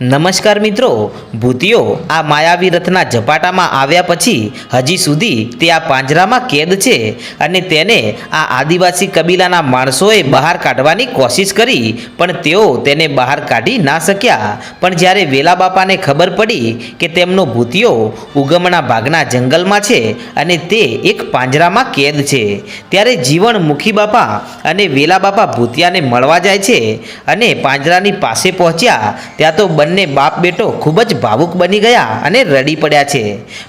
નમસ્કાર મિત્રો ભૂતિયો આ માયાવી રથના ઝપાટામાં આવ્યા પછી હજી સુધી તે આ પાંજરામાં કેદ છે અને તેને આ આદિવાસી કબીલાના માણસોએ બહાર કાઢવાની કોશિશ કરી, પણ તેઓ તેને બહાર કાઢી ના શક્યા. પણ જ્યારે વેલા બાપાને ખબર પડી કે તેમનો ભૂતિયો ઉગમના ભાગના જંગલમાં છે અને તે એક પાંજરામાં કેદ છે, ત્યારે જીવન મુખી બાપા અને વેલા બાપા ભૂતિયાને મળવા જાય છે અને પાંજરાની પાસે પહોંચ્યા, ત્યાં તો બાપ બેટો ખૂબ જ ભાવુક બની ગયા અને રડી પડ્યા છે.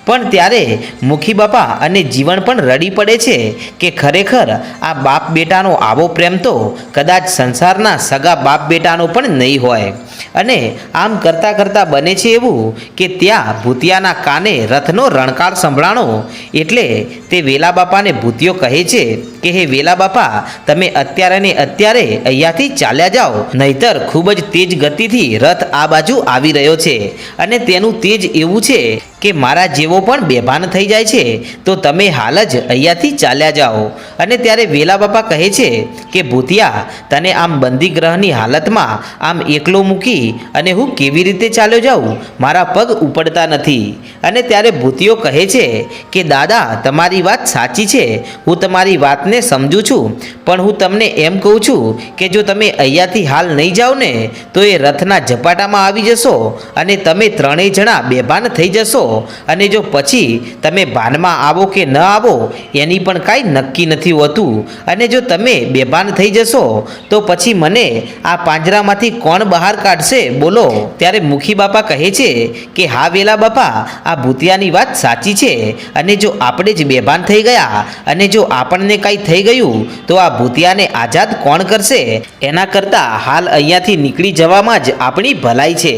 પણ ત્યારે મુખી બાપા અને જીવન પણ રડી પડે છે કે ખરેખર આ બાપ બેટાનો આવો પ્રેમ તો કદાચ સંસારના સગા બાપ બેટાનો પણ નહીં હોય. અને આમ કરતાં કરતાં બને છે એવું કે ત્યાં ભૂતિયાના કાને રથનો રણકાર સંભળાણો એટલે તે વેલા બાપાને ભૂતિયો કહે છે કે, હે વેલા બાપા, તમે અત્યારે ને અત્યારે અહીંયાથી ચાલ્યા જાઓ. નહીતર ખૂબ જ તેજ ગતિથી રથ આ બાજુ આવી રહ્યો છે અને તેનું તેજ એવું છે કે મારા જેવો પણ બેભાન થઈ જાય છે, તો તમે હાલ જ અહીંયાથી ચાલ્યા જાઓ. અને ત્યારે વેલા બાપા કહે છે કે, ભૂતિયા, તને આમ બંદી ગ્રહની હાલતમાં આમ એકલો મૂકી અને હું કેવી રીતે ચાલ્યો જાઉં? મારા પગ ઉપડતા નથી. અને ત્યારે ભૂતિયો કહે છે કે, દાદા, તમારી વાત સાચી છે. હું તમારી વાતને સમજું છું. પણ હું તમને એમ કહું છું કે, જો તમે અહીંયાથી હાલ નહીં જાઓ ને, તો એ રથના ઝપાટામાં આવી જશો અને તમે ત્રણેય જણા બેભાન થઈ જશો. અને જો પછી તમે ભાનમાં આવો કે ન આવો, એની પણ કાંઈ નક્કી નથી હોતું. અને જો તમે બેભાન થઈ જશો, તો પછી મને આ પાંજરામાંથી કોણ બહાર કાઢશે? બોલો. ત્યારે મુખી બાપા કહે છે કે, હા વેલા બાપા, આ ભૂતિયાની વાત સાચી છે. અને જો આપણે જ બેભાન થઈ ગયા, અને જો આપણને કાંઈ થઈ ગયું, તો આ ભૂતિયાને આઝાદ કોણ કરશે? એના કરતાં હાલ અહીંયાથી નીકળી જવામાં જ આપણી ભલાઈ છે.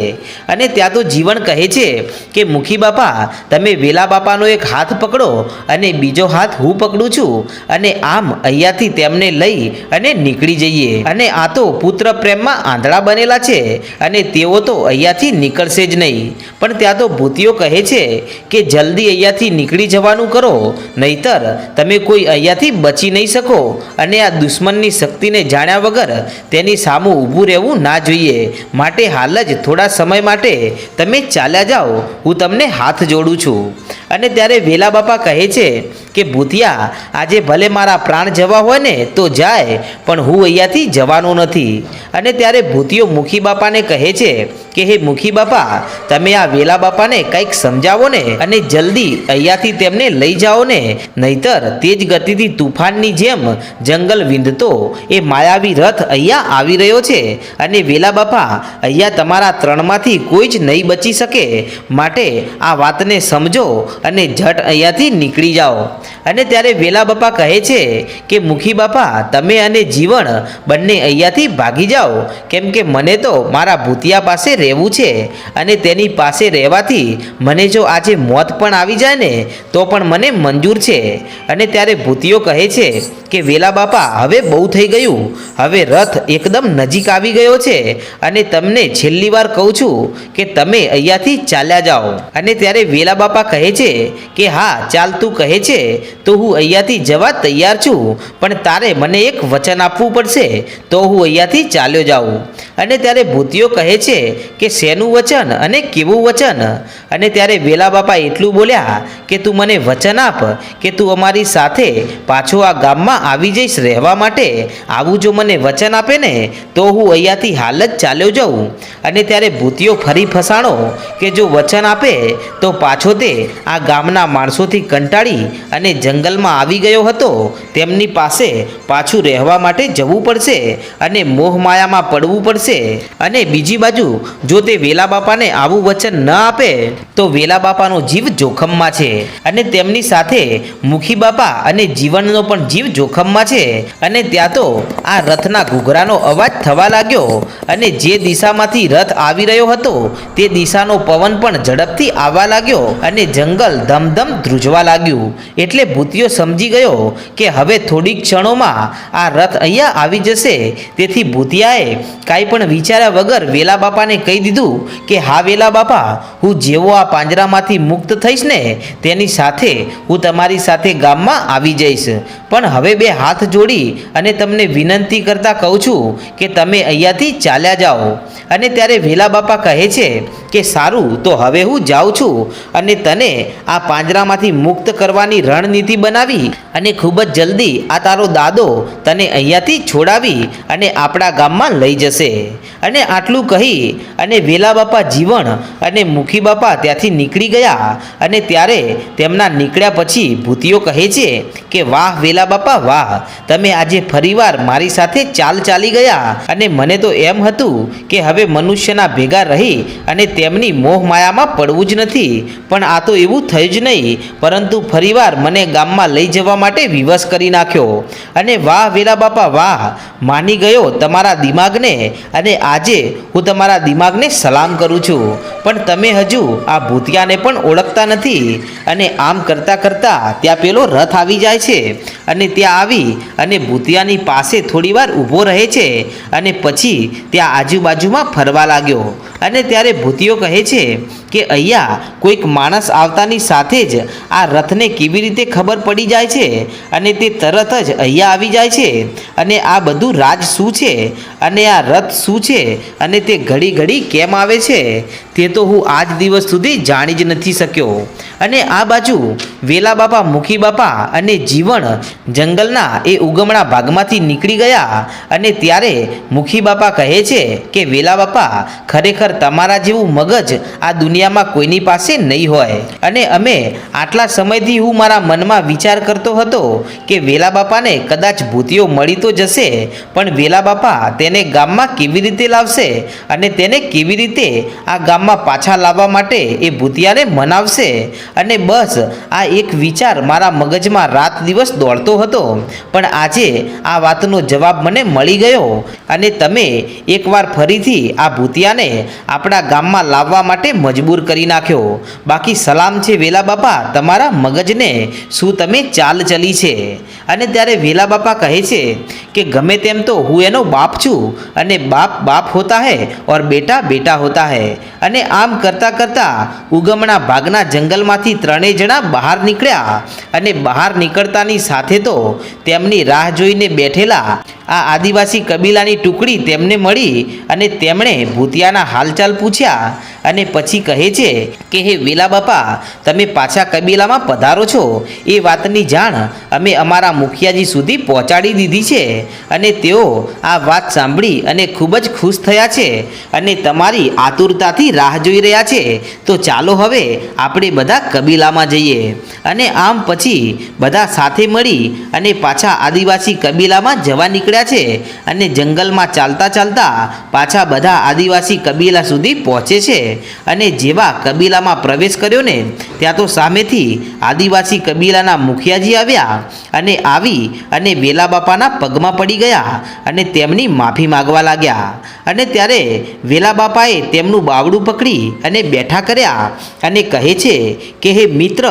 અને ત્યાં તો જીવન કહે છે કે, મુખી બાપા તમે વેલા બાપાનો એક હાથ પકડો અને બીજો હાથ હું પકડું છું અને આમ અહીંયાથી તેમને લઈ અને નીકળી જઈએ. અને આ તો પુત્ર પ્રેમમાં આંધળા બનેલા છે અને તેઓ તો અહીંયાથી નીકળશે જ નહીં. પણ ત્યાં તો ભૂતિઓ કહે છે કે જલ્દી અહીંયાથી નીકળી જવાનું કરો, નહીતર તમે કોઈ અહીંયાથી બચી નહીં શકો. અને આ દુશ્મનની શક્તિને જાણ્યા વગર તેની સામું ઊભું રહેવું ના જોઈએ. માટે હાલ જ થોડા સમય માટે તમે ચાલ્યા જાઓ. હું તમને હાથ જોડું છું. અને ત્યારે વેલા બાપા કહે છે કે ભૂતિયા આજે ભલે મારા પ્રાણ જવા હોય ને તો જાય, પણ હું અહીંયાથી જવાનો નથી. અને ત્યારે ભૂતિયો મુખી બાપાને કહે છે કે, હે મુખી બાપા તમે આ વેલા બાપાને કંઈક સમજાવો ને અને જલ્દી અહીંયાથી તેમને લઈ જાઓ ને. નહીતર તેજ ગતિથી તુફાનની જેમ જંગલ વિંધતો. એ માયાવી રથ અહીંયા આવી રહ્યો છે અને વેલા બાપા, અહીંયા તમારા ત્રણમાંથી કોઈ જ નહીં બચી શકે. માટે આ વાતને સમજો અને ઝટ અહીંયાથી નીકળી જાઓ. અને ત્યારે વેલા બાપા કહે છે કે, મુખી બાપા, તમે અને જીવન બંને અહીંયાથી ભાગી જાઓ. કેમ કે મને તો મારા ભૂતિયા પાસે રહેવું છે અને તેની પાસે રહેવાથી મને જો આજે મોત પણ આવી જાય ને, તો પણ મને મંજૂર છે. અને ત્યારે ભૂતિયો કહે છે કે, વેલા બાપા, હવે બહુ થઈ ગયું. હવે રથ એકદમ નજીક આવી ગયો છે અને તમને છેલ્લી વાર કહું છું કે, તમે અહીંયાથી ચાલ્યા જાઓ. અને ત્યારે વેલા બાપા કહે છે કે, હા, ચાલ તું, કહે છે. તો હું અહીંયાથી જવા તૈયાર છું. પણ તારે મને એક વચન આપવું પડશે. તો હું અહીંયાથી ચાલ્યો જાઉં. અને ત્યારે ભૂતિયો કહે છે કે શેનું વચન અને કેવું વચન? અને ત્યારે વેલા બાપા એટલું બોલ્યા કે તું મને વચન આપ, કે તું અમારી સાથે પાછો આ ગામમાં આવી જઈશ રહેવા માટે. આવું જો મને વચન આપે ને, તો હું અહીંયાથી હાલ જ ચાલ્યો જાઉં. અને ત્યારે ભૂતિયો ફરી ફસાણો કે જો વચન આપે, તો પાછો તે આ ગામના માણસોથી કંટાળી અને જંગલમાં આવી ગયો હતો તેમની પાસે પાછું રહેવા માટે જવું પડશે અને મોહમાયામાં પડવું પડશે. અને બીજી બાજુ, જો તે વેલા બાપાને આવું વચન ન આપે, તો વેલા બાપાનો જીવ જોખમમાં છે. અને તેમની સાથે મુખી બાપા અને જીવનનો પણ જીવ જોખમમાં છે. અને ત્યાં તો આ રથના ઘૂઘરાનો અવાજ થવા લાગ્યો અને જે દિશામાંથી રથ આવી રહ્યો હતો, તે દિશાનો પવન પણ ઝડપથી આવવા લાગ્યો અને જંગલ ધમધમ ધ્રુજવા લાગ્યું. એટલે ભૂતિયો સમજી ગયો કે હવે હવે થોડીક ક્ષણોમાં આ રથ અહીંયા આવી જશે. તેથી ભૂતિયાએ કાંઈ પણ વિચાર્યા વગર વેલા બાપાને કહી દીધું કે, હા વેલા બાપા, હું જેવો આ પાંજરામાંથી મુક્ત થઈશ ને, તેની સાથે હું તમારી સાથે ગામમાં આવી જઈશ. પણ હવે બે હાથ જોડી અને તમને વિનંતી કરતા કહું છું કે, તમે અહીંયાથી ચાલ્યા જાઓ. અને ત્યારે વેલા બાપા કહે છે કે, સારું, તો હવે હું જાઉં છું અને તને આ પાંજરામાંથી મુક્ત કરવાની રણનીતિ બનાવી અને ખૂબ જ જલ્દી આ તારો દાદો તને અહીંયાથી છોડાવી અને આપણા ગામમાં લઈ જશે. અને આટલું કહી અને વેલા બાપા જીવન અને મુખી બાપા ત્યાંથી નીકળી ગયા અને ત્યારે તેમના નીકળ્યા પછી ભૂતિઓ કહે છે કે, વાહ, વેલા બાપા, વાહ, તમે આજે ફરીવાર મારી સાથે ચાલ ચાલી ગયા. અને મને તો એમ હતું કે, હવે મનુષ્યના ભેગા રહી અને તેમની મોહ માયામાં પડવું જ નથી. પણ આ તો એવું થયું જ નહીં, પરંતુ ફરીવાર મને ગામમાં લઈ જવા માટે વિવશ કરી નાખ્યો. અને વાહ વેલા બાપા, વાહ! માની ગયો તમારા દિમાગને અને આજે હું તમારા દિમાગને સલામ કરું છું. પણ તમે હજુ આ ભૂતિયાને પણ ઓળખતા નથી અને આમ કરતાં કરતાં ત્યાં પેલો રથ આવી જાય છે અને ત્યાં આવી અને ભૂતિયાની પાસે થોડીવાર ઊભો રહે છે અને પછી ત્યાં આજુબાજુમાં ફરવા લાગ્યો. અને ત્યારે ભૂતિયો કહે છે કે, અહીંયા કોઈક માણસ આવતાની સાથે જ આ રથને કેવી રીતે ખબર પડી જાય છે? અને તે તરત જ અહીંયા આવી જાય છે. અને આ બધું રાજ શું છે? અને આ રથ શું છે? અને તે ઘડી ઘડી કેમ આવે છે? તે તો હું આજ દિવસ સુધી જાણી જ નથી શક્યો. અને આ બાજુ વેલા બાપા, મુખી બાપા અને જીવન જંગલના એ ઉગમણા ભાગમાંથી નીકળી ગયા. અને ત્યારે મુખી બાપા કહે છે કે, વેલા બાપા, ખરેખર તમારા જેવું મગજ આ દુનિયામાં કોઈની પાસે નહીં હોય. અને અમે આટલા સમયથી હું મારા મનમાં વિચાર કરતો હતો કે વેલા બાપાને કદાચ ભૂતિઓ મળી તો જશે, પણ વેલા બાપા તેને ગામમાં કેવી રીતે લાવશે અને તેને કેવી રીતે આ ગામમાં પાછા લાવવા માટે એ ભૂતિયાને મનાવશે? અને બસ, આ એક વિચાર મારા મગજમાં રાત દિવસ દોડતો હતો. પણ આજે આ વાતનો જવાબ મને મળી ગયો. અને તમે એકવાર ફરીથી આ ભૂતિયાને આપણા ગામમાં લાવવા માટે મજબૂર કરી નાખ્યો. બાકી સલામ છે વેલા બાપા, તમારા મગજને શું તમે ચાલ ચલી છે? અને ત્યારે વેલા બાપા કહે છે કે ગમે તેમ તો હું એનો બાપ છું અને બાપ બાપ હોતા હૈ ઓર બેટા બેટા હોતા હે. અને આમ કરતાં કરતાં ઉગમણા ભાગના જંગલમાંથી ત્રણેય જણા બહાર નીકળ્યા અને બહાર નીકળતાની સાથે તો તેમની રાહ જોઈને બેઠેલા આ આદિવાસી કબીલાની ટુકડી તેમને મળી અને તેમણે ભૂતિયાના હાલચાલ પૂછ્યા અને પછી કહે છે કે, હે વેલા બાપા, તમે પાછા કબીલામાં પધારો છો. એ વાતની જાણ અમે અમારા મુખિયાજી સુધી પહોંચાડી દીધી છે અને તેઓ આ વાત સાંભળી અને ખૂબ જ ખુશ થયા છે અને તમારી આતુરતાથી રાહ જોઈ રહ્યા છે. તો ચાલો હવે આપણે બધા કબીલામાં જઈએ. અને આમ પછી બધા સાથે મળી અને પાછા આદિવાસી કબીલામાં જવા નીકળ્યા છે અને જંગલમાં ચાલતા ચાલતા પાછા બધા આદિવાસી કબીલા સુધી પહોંચે છે. અને જેવા કબીલામાં પ્રવેશ કર્યો ને ત્યાં તો સામેથી આદિવાસી કબીલાના મુખિયાજી આવ્યા. અને આવી અને વેલા બાપાના પગમાં પડી ગયા અને તેમની માફી માગવા લાગ્યા. અને ત્યારે વેલા બાપાએ તેમનું બાવડું પકડી અને બેઠા કર્યા અને કહે છે કે, હે મિત્ર,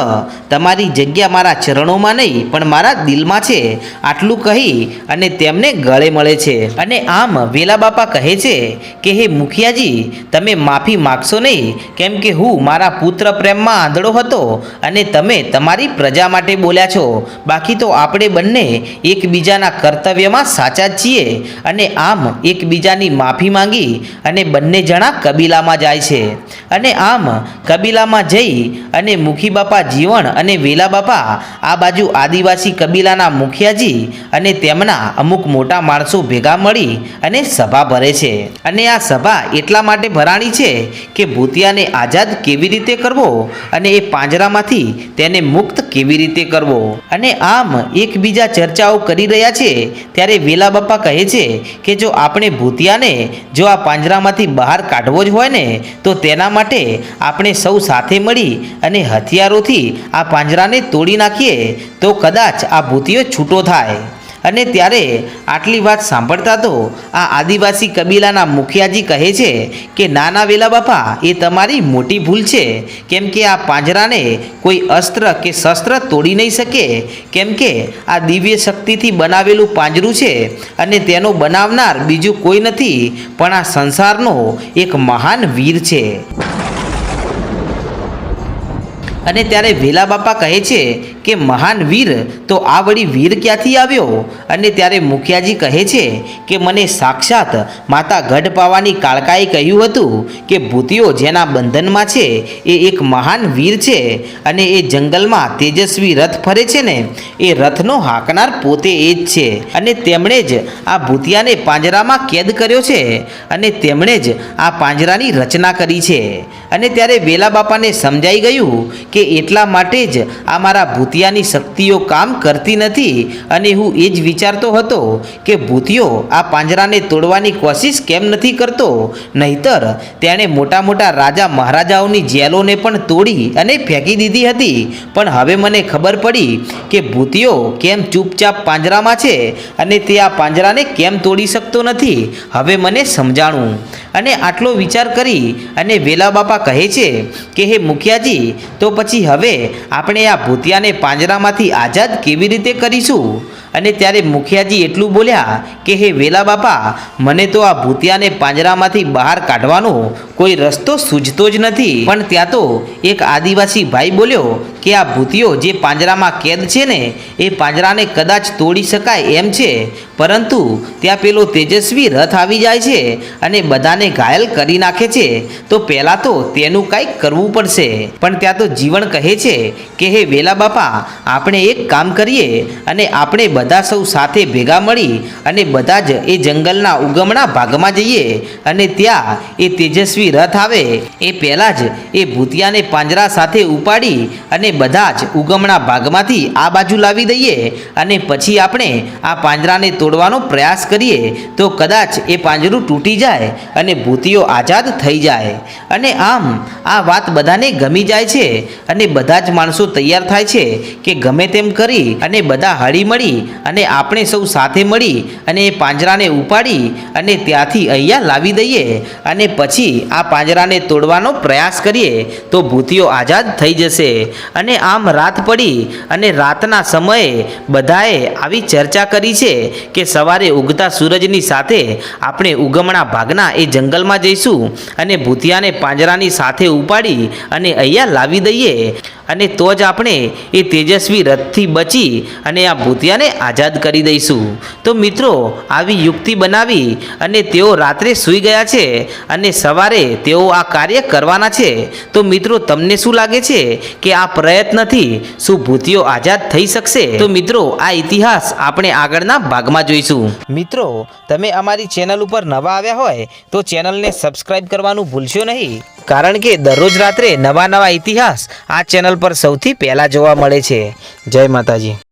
તમારી જગ્યા મારા ચરણોમાં નહીં, પણ મારા દિલમાં છે. આટલું કહી અને તેમને ગળે મળે છે. અને આમ વેલા બાપા કહે છે કે, હે મુખિયાજી, તમે માફી માગશો નહીં, કેમ કે હું મારા પુત્ર પ્રેમમાં આંધળો હતો અને તમે તમારી પ્રજા માટે બોલ્યા છો. બાકી તો આપણે બંને એકબીજાના કર્તવ્યમાં સાચા છીએ અને આમ એકબીજાની માફી માંગી અને બંને જણા કબીલામાં જાય છે. અને આમ કબીલામાં જઈ અને મુખી બાપા જીવન અને વેલા બાપા આ બાજુ આદિવાસી કબીલાના મુખિયાજી અને તેમના અમુક મોટા માણસો ભેગા મળી અને સભા ભરે છે. અને આ સભા એટલા માટે ભરાણી છે કે ભૂતિયાને આઝાદ કેવી રીતે કરવો અને એ પાંજરામાંથી તેને મુક્ત કેવી રીતે કરવો. અને આમ એકબીજા ચર્ચાઓ કરી રહ્યા છે, ત્યારે વેલા બાપા કહે છે કે જો આપણે ભૂતિયાને જો આ પાંજરામાંથી બહાર કાઢવો જ હોય ને, તો તેના માટે આપણે સૌ સાથે મળી અને હથિયારોથી આ પાંજરાને તોડી નાખીએ, તો કદાચ આ ભૂતિયો છૂટો થાય. અને ત્યારે આટલી વાત સાંભળતા તો આ આદિવાસી કબીલાના મુખિયાજી કહે છે કે, નાના વેલા બાપા, એ તમારી મોટી ભૂલ છે. કેમ કે આ પાંજરાને કોઈ અસ્ત્ર કે શસ્ત્ર તોડી નહીં શકે. કેમ કે આ દિવ્ય શક્તિથી બનાવેલું પાંજરું છે અને તેનો બનાવનાર બીજું કોઈ નથી, પણ આ સંસારનો એક મહાન વીર છે. અને ત્યારે વેલા બાપા કહે છે કે મહાન વીર, તો આ વળી વીર ક્યાંથી આવ્યો? અને ત્યારે મુખિયાજી કહે છે કે મને સાક્ષાત માતા ગઢ પાવાની કાળકાએ કહ્યું હતું કે ભૂતિઓ જેના બંધનમાં છે, એ એક મહાન વીર છે અને એ જંગલમાં તેજસ્વી રથ ફરે છે ને, એ રથનો હાંકનાર પોતે એ જ છે. અને તેમણે જ આ ભૂતિયાને પાંજરામાં કેદ કર્યો છે અને તેમણે જ આ પાંજરાની રચના કરી છે. અને ત્યારે વેલા બાપાને સમજાઈ ગયું કે એટલા માટે જ આ મારા ભૂતિયાની શક્તિઓ કામ કરતી નથી અને હું એ જ વિચારતો હતો કે ભૂતિયો આ પાંજરાને તોડવાની કોશિશ કેમ નથી કરતો? નહીતર તેણે મોટા મોટા રાજા મહારાજાઓની જેલોને પણ તોડી અને ફેંકી દીધી હતી. પણ હવે મને ખબર પડી કે ભૂતિયો કેમ ચૂપચાપ પાંજરામાં છે અને તે આ પાંજરાને કેમ તોડી શકતો નથી? હવે મને સમજાણું. અને આટલો વિચાર કરી અને વેલા બાપા કહે છે કે, હે મુખિયાજી, તો પછી હવે આપણે આ ભૂતિયાને પાંજરામાંથી આઝાદ કેવી રીતે કરીશું? અને ત્યારે મુખિયાજી એટલું બોલ્યા કે, હે વેલા બાપા, મને તો આ ભૂતિયાને પાંજરામાંથી બહાર કાઢવાનો કોઈ રસ્તો સૂઝતો જ નથી. પણ ત્યાં તો એક આદિવાસી ભાઈ બોલ્યો કે, આ ભૂતિયો જે પાંજરામાં કેદ છે ને, એ પાંજરાને કદાચ તોડી શકાય એમ છે, પરંતુ ત્યાં પેલો તેજસ્વી રથ આવી જાય છે અને બધાને ઘાયલ કરી નાખે છે, તો પહેલાં તો તેનું કાંઈક કરવું પડશે. પણ ત્યાં તો જીવન કહે છે કે, હે વેલા બાપા, આપણે એક કામ કરીએ અને આપણે બધા સૌ સાથે ભેગા મળી અને બધા જ એ જંગલના ઉગમણા ભાગમાં જઈએ અને ત્યાં એ તેજસ્વી રથ આવે. એ પહેલાં જ એ ભૂતિયાને પાંજરા સાથે ઉપાડી અને બધા જ ઉગમણા ભાગમાંથી આ બાજુ લાવી દઈએ અને પછી આપણે આ પાંજરાને તોડવાનો પ્રયાસ કરીએ તો કદાચ એ પાંજરું તૂટી જાય અને ભૂતિઓ આઝાદ થઈ જાય. અને આમ આ વાત બધાને ગમી જાય છે અને બધા જ માણસો તૈયાર થાય છે કે ગમે તેમ કરી અને બધા હળી મળી અને આપણે સૌ સાથે મળી અને એ પાંજરાને ઉપાડી અને ત્યાંથી અહીંયા લાવી દઈએ અને પછી આ પાંજરાને તોડવાનો પ્રયાસ કરીએ તો ભૂતિયો આઝાદ થઈ જશે. અને આમ રાત પડી અને રાતના સમયે બધાએ આવી ચર્ચા કરી છે કે સવારે ઉગતા સૂરજની સાથે આપણે ઉગમણા ભાગના એ જંગલમાં જઈશું અને ભૂતિયાને પાંજરાની સાથે ઉપાડી અને અહીંયા લાવી દઈએ. અને તો જ આપણે એ તેજસ્વી રથથી બચી અને આ ભૂતિયાને આઝાદ કરી દઈશું. તો મિત્રો, આવી યુક્તિ બનાવી અને તેઓ રાત્રે સૂઈ ગયા છે અને સવારે તેઓ આ કાર્ય કરવાના છે. તો મિત્રો, તમને શું લાગે છે કે આ પ્રયત્નથી શું ભૂતિઓ આઝાદ થઈ શકશે? તો મિત્રો, આ ઇતિહાસ આપણે આગળના ભાગમાં જોઈશું. મિત્રો, તમે અમારી ચેનલ ઉપર નવા આવ્યા હોય તો ચેનલને સબસ્ક્રાઈબ કરવાનું ભૂલશો નહીં. કારણ કે દરરોજ રાત્રે નવા નવા ઇતિહાસ આ ચેનલ પર સૌથી પહેલાં જોવા મળે છે. જય માતાજી.